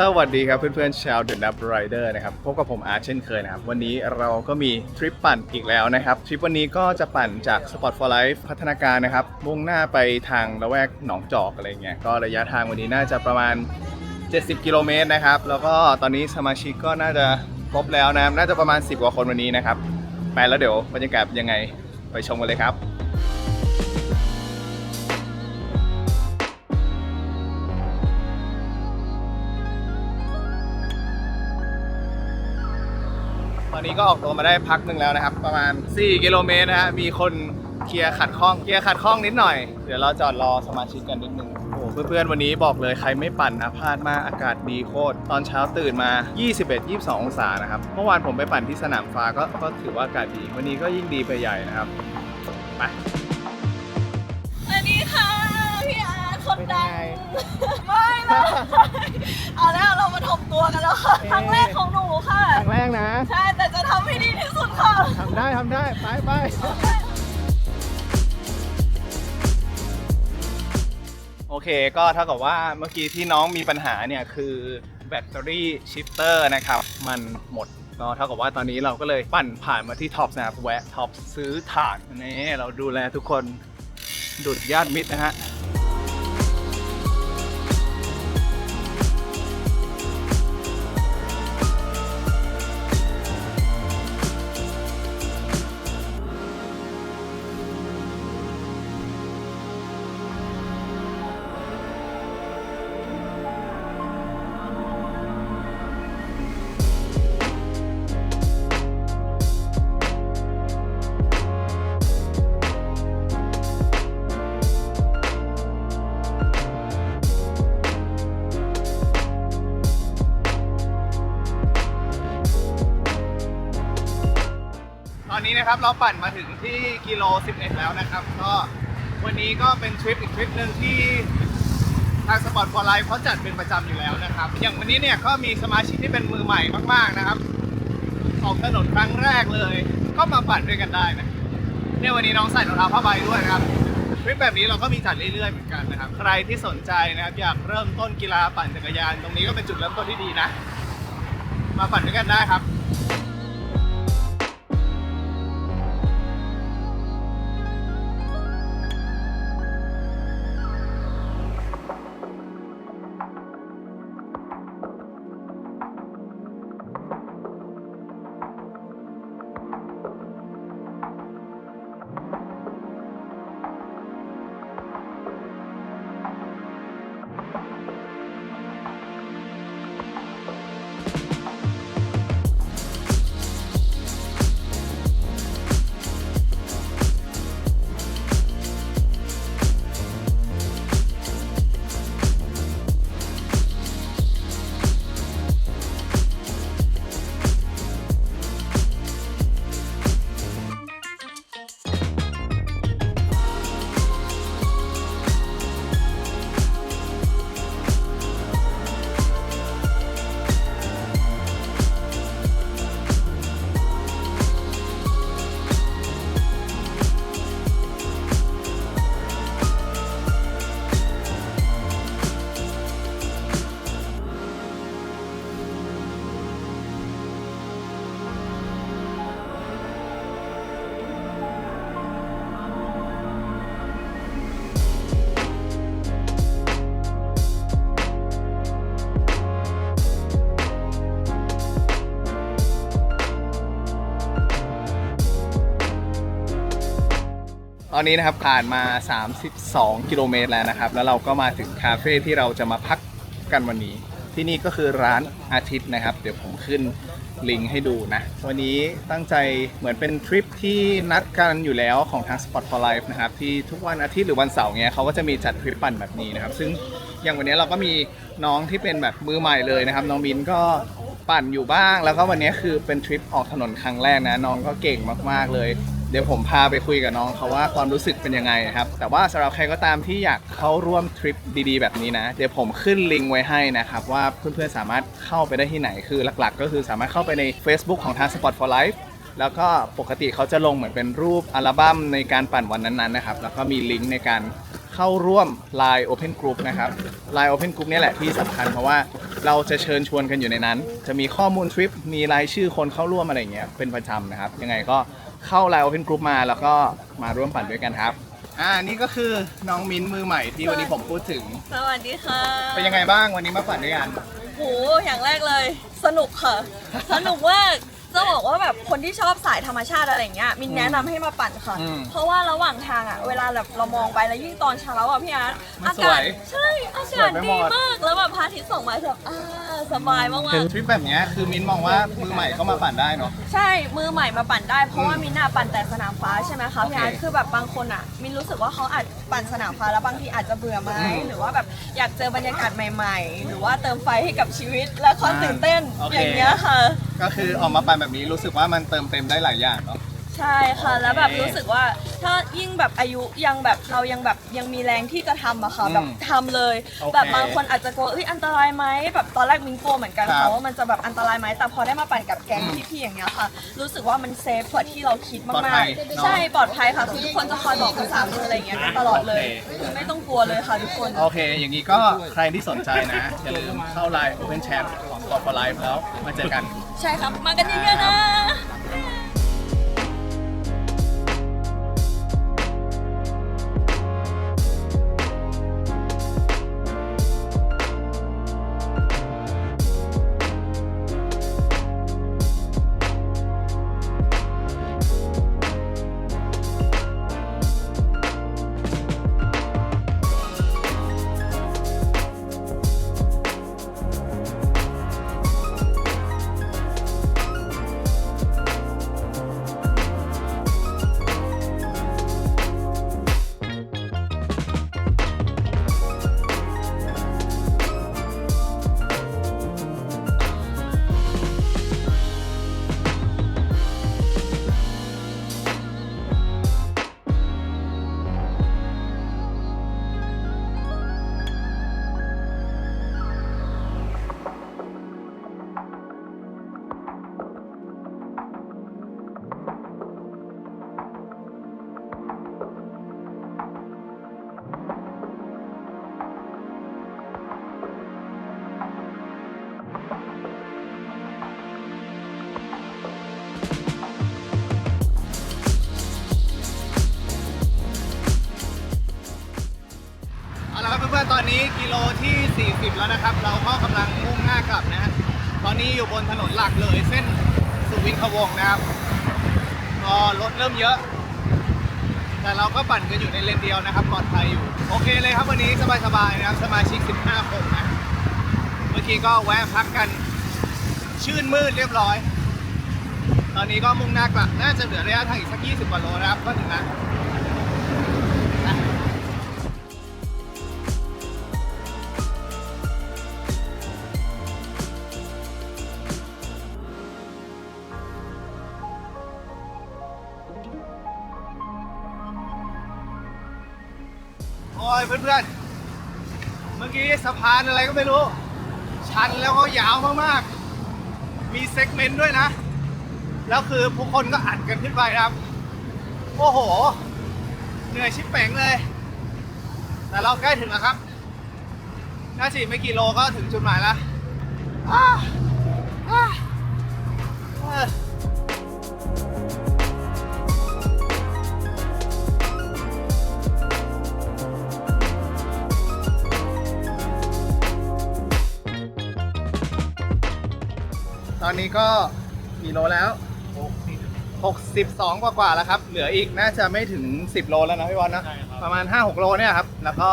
สวัสดีครับเพื่อนๆชาว The Nap Rider นะครับพบกับผมอาร์เช่นเคยนะครับ วันนี้เราก็มีทริปปั่นอีกแล้วนะครับ ทริปวันนี้ก็จะปั่นจาก Spot for Life พัฒนาการนะครับ มุ่งหน้าไปทางละแวกหนองจอกอะไรเงี้ยก็ระยะทางวันนี้น่าจะประมาณ 70 กิโลเมตรนะครับ แล้วก็ตอนนี้สมาชิกก็น่าจะครบแล้วนะน่าจะประมาณ 10 กว่าคนวันนี้นะครับไปแล้วเดี๋ยวบรรยากาศยังไงไปชมกันเลยครับ ตอนนี้ก็ออกตัวมาได้พักหนึ่งแล้วนะครับ ประมาณ 4 กิโลเมตรนะฮะมีคนเคลียร์ขัดข้องเคลียร์ขัดข้องนิดหน่อย เดี๋ยวเราจอดรอสมาชิกกันนิดนึงโอ้โหเพื่อนๆวันนี้บอกเลยใครไม่ปั่นนะพลาดมากอากาศดีโคตรตอนเช้าตื่นมา 21-22 องศานะครับเมื่อวานผมไปปั่นที่สนามฟ้าก็ก็ถือว่าอากาศดี วันนี้ก็ยิ่งดีไปใหญ่นะครับไปสวัสดีค่ะพี่อา ร์ตคนดังไม่นะเอาแล้วเรามาถมตัวกันแล้วค่ะครั้งแรกของหนูค่ะ ครั้งแรกนะ ใช่ แต่จะทำให้ดีที่สุดค่ะ ทำได้ทำได้ ไปไปโอเคก็เท่ากับว่าเมื่อกี้ที่น้องมีปัญหาเนี่ยคือแบตเตอรี่ชิฟเตอร์นะครับ มันหมดก็เท่ากับว่าตอนนี้เราก็เลยปั่นผ่านมาที่ท็อปนะครับแวะท็อปซื้อถ่านนี่เราดูแลทุกคนดุดญาติมิตรนะฮะ นนี้นะครับเราปั่นมาถึงที่กิโล 11 แล้วนะครับ ก็วันนี้ก็เป็นทริปอีกทริปหนึ่งที่ทางสปอร์ตฟอร์ไลฟ์เขาจัดเป็นประจำอยู่แล้วนะครับ อย่างวันนี้เนี่ยก็มีสมาชิกที่เป็นมือใหม่มากๆนะครับ ออกถนนครั้งแรกเลย ก็มาปั่นด้วยกันได้นะเนี่ยวันนี้น้องใส่รองเท้าผ้าใบด้วยนะครับทริปแบบนี้เราก็มีจัดเรื่อยๆเหมือนกันนะครับ ใครที่สนใจนะครับอยากเริ่มต้นกีฬาปั่นจักรยาน ตรงนี้ก็เป็นจุดเริ่มต้นที่ดีนะ มาปั่นด้วยกันได้ครับ อนนี้นะครับผ่านมา 32 กิโลเมตรแล้วนะครับ แล้วเราก็มาถึงคาเฟ่ที่เราจะมาพักกันวันนี้ ที่นี่ก็คือร้านอาทิตย์นะครับ เดี๋ยวผมขึ้นลิงก์ให้ดูนะ วันนี้ตั้งใจเหมือนเป็นทริปที่นัดกันอยู่แล้วของทาง Spot for Life นะครับ ที่ทุกวันอาทิตย์หรือวันเสาร์เนี้ยเขาก็จะมีจัดทริปปั่นแบบนี้นะครับ ซึ่งอย่างวันนี้เราก็มีน้องที่เป็นแบบมือใหม่เลยนะครับ น้องมินก็ปั่นอยู่บ้าง แล้วก็วันนี้คือเป็นทริปออกถนนครั้งแรกนะ น้องก็เก่งมากๆเลย เดี๋ยวผมพาไปคุยกับน้องเขาว่าความรู้สึกเป็นยังไงครับ แต่ว่าสำหรับใครก็ตามที่อยากเข้าร่วมทริปดีๆ แบบนี้นะ เดี๋ยวผมขึ้นลิงก์ไว้ให้นะครับ ว่าเพื่อนๆสามารถเข้าไปได้ที่ไหนคือหลักๆ ก็คือสามารถเข้าไปใน Facebook ของทาง Spot for Life แล้วก็ปกติเขาจะลงเหมือนเป็นรูปอัลบั้มในการปั่นวันนั้นๆนะครับ แล้วก็มีลิงก์ในการ เข้าร่วม Line Open Group นะครับ Line Open Group เนี่ยแหละที่สำคัญเพราะว่าเราจะเชิญชวนกันอยู่ในนั้น จะมีข้อมูลทริป มีรายชื่อคนเข้าร่วมอะไรอย่างเงี้ยเป็นประจำนะครับ ยังไงก็เข้าไลน์ Open Group มาแล้วก็มาร่วมปั่นด้วยกันครับ อ่า นี่ก็คือน้องมิ้นมือใหม่ที่วันนี้ผมพูดถึง สวัสดีค่ะเป็นยังไงบ้างวันนี้มาปั่นด้วยกันโหอย่างแรกเลย สนุกค่ะ สนุกมาก จะบอกว่าแบบคนที่ชอบสายธรรมชาติอะไรอย่างเงี้ยมินแนะนำให้มาปั่นค่ะ อืมเพราะว่าระหว่างทางอะเวลาแบบเรามองไปแล้วยิ่งตอนเช้าอะพี่อาร์ตมันอาสกาวยศใช่อาสกาวยศไปหมดีด มากแล้วแบบพระอาทิตย์ส่องมาแบบอ่าสบายมากทริปแบบเนี้ยคือมิ้นมองว่ามือใหม่ก็มาปั่นได้เนาะ ๆใช่มือใหม่มาปั่นได้เพราะว่ามินน่ะปั่นแต่สนามฟ้าใช่ไหมคะพี่อาร์ตโอเคคือแบบบางคนอะ มินรู้สึกว่าเขาอาจปั่นสนามฟ้าแล้วบางทีอาจจะเบื่อไหมอืมหรือว่าแบบอยากเจอบรรยากาศใหม่ ๆ หรือว่าเติมไฟให้กับชีวิตและความตื่นเต้นโอเค อย่างเงี้ยค่ะ ก็คือออกมาปั่นแบบนี้รู้สึกว่ามันเติมเต็มได้หลายอย่างเนาะ ใช่ค่ะ โอเคแล้วแบบรู้สึกว่าถ้ายิ่งแบบอายุยังแบบเรายังแบบยังมีแรงที่จะทำอะค่ะอืมแบบทำเลย โอเคแบบบางคนอาจจะกลัวเอ้ยอันตรายไหมแบบตอนแรกมินกลัวเหมือนกันครับค่ะว่ามันจะแบบอันตรายไหมแต่พอได้มาปั่นกับแก๊งอืมพี่ๆอย่างเงี้ยค่ะ รู้สึกว่ามันเซฟกว่าที่เราคิดปลอดมาภักยเนอะ ๆใช่ปลอดภัยค่ะคือทุกคนจะคอยบอกภาษามืออะไรอย่างเงี้ยตลอดเลยโอเคคือไม่ต้องกลัวเลยค่ะทุกคน โอเค อย่างนี้ก็ใครที่สนใจนะ อย่าลืมเข้าไลน์ Open Chat ของกอล์ฟไลฟ์แล้วมาเจอกัน ใช่ครับ มากันเยอะๆนะ 40 แล้วนะครับ เราก็กำลังมุ่งหน้ากลับนะฮะตอนนี้อยู่บนถนนหลักเลยเส้นสุวินทวงศ์นะครับก็รถเริ่มเยอะ แต่เราก็ปั่นกันอยู่ในเลนเดียวนะครับปลอดภัยอยู่ โอเคเลยครับวันนี้สบายๆนะครับสมาชิก 15 คนนะ เมื่อกี้ก็แวะพักกันชื่นมืดเรียบร้อย ตอนนี้ก็มุ่งหน้ากลับ น่าจะเหลือระยะทางอีกสัก 20กว่าโลนะครับ ก็ถึงแล้ว เพื่อนๆ เมื่อกี้สะพานอะไรก็ไม่รู้ ชันแล้วก็ยาวมากๆ มีเซกเมนต์ด้วยนะ แล้วคือพวกคนก็อัดกันขึ้นไปครับ โอ้โห เหนื่อยชิบเป๋งเลย แต่เราใกล้ถึงแล้วครับ น่าจะไม่กี่โลก็ถึงจุดหมายแล้วอ้าอ้า ออตอนนี้ก็กี่โลแล้ว 62 กว่ากว่าๆแล้วครับ เหลืออีกน่าจะไม่ถึง 10 โลแล้วนะพี่บอลนะประมาณ 5-6 โลเนี่ยครับ แล้วก็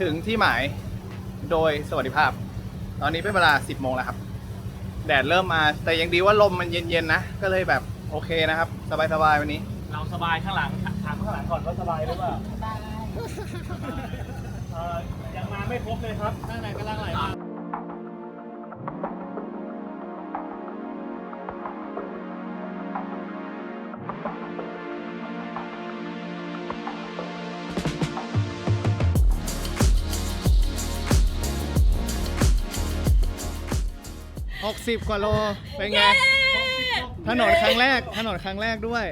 ถึงที่หมายโดยสวัสดิภาพ ตอนนี้เป็นเวลา 10 โมงแล้วครับ แดดเริ่มมา แต่ยังดีว่าลมมันเย็นๆนะ ก็เลยแบบโอเคนะครับ สบายๆวันนี้ เราสบายข้างหลังถามข้างหลังก่อนว่าสบายหรือเปล่าสบายเอ่อยังมาไม่ครบเลยครับข้างในกำลังไหลมา 60 กว่าโล เป็นไง ถนนครั้งแรก ถนนครั้งแรกด้วย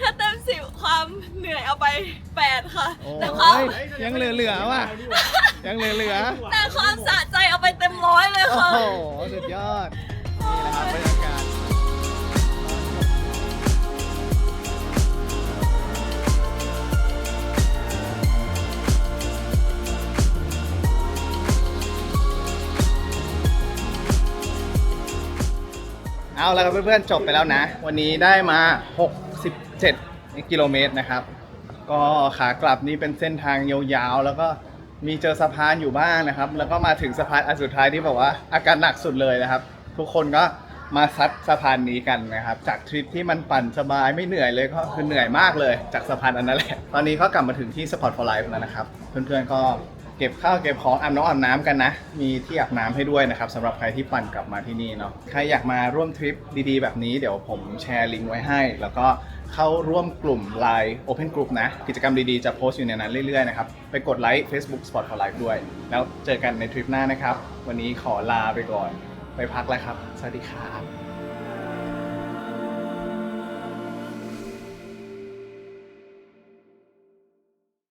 ถ้าเต็มสิบความเหนื่อยเอาไป 8 ค่ะ โอ้แต่ความยยังเหลือๆว่ะ ยังเหลือแต่ความสะใจเอาไปเต็มร้อยเลยโอ้โห สุดยอด นี่แหละครับบรรยากาศ เอาแล้วครับเพื่อนๆจบไปแล้วนะ วันนี้ได้มา 67 กิโลเมตรนะครับ ก็ขากลับนี่เป็นเส้นทางยาวๆ แล้วก็มีเจอสะพานอยู่บ้างนะครับ แล้วก็มาถึงสะพานอันสุดท้ายที่บอกว่าอาการหนักสุดเลยนะครับ ทุกคนก็มาซัดสะพานนี้กันนะครับ จากทริปที่มันปั่นสบายไม่เหนื่อยเลยก็คือเหนื่อยมากเลย จากสะพานอันนั้นแหละ ตอนนี้ก็กลับมาถึงที่ Spot for Life แล้วนะครับ เพื่อนๆก็ ก็บข้าวเก็บของอาบน้ำอาบน้ำกันนะ มีที่อาบน้ำให้ด้วยนะครับสำหรับใครที่ปั่นกลับมาที่นี่เนาะใครอยากมาร่วมทริปดีๆ แบบนี้เดี๋ยวผมแชร์ลิงก์ไว้ให้ แล้วก็เข้าร่วมกลุ่ม Line Open Group นะ กิจกรรมดีๆ จะโพสต์อยู่ในนั้นเรื่อยๆนะครับ ไปกดไลค์ Facebook Spot for Life ด้วย แล้วเจอกันในทริปหน้านะครับ วันนี้ขอลาไปก่อน ไปพักแล้วครับ สวัสดีครับ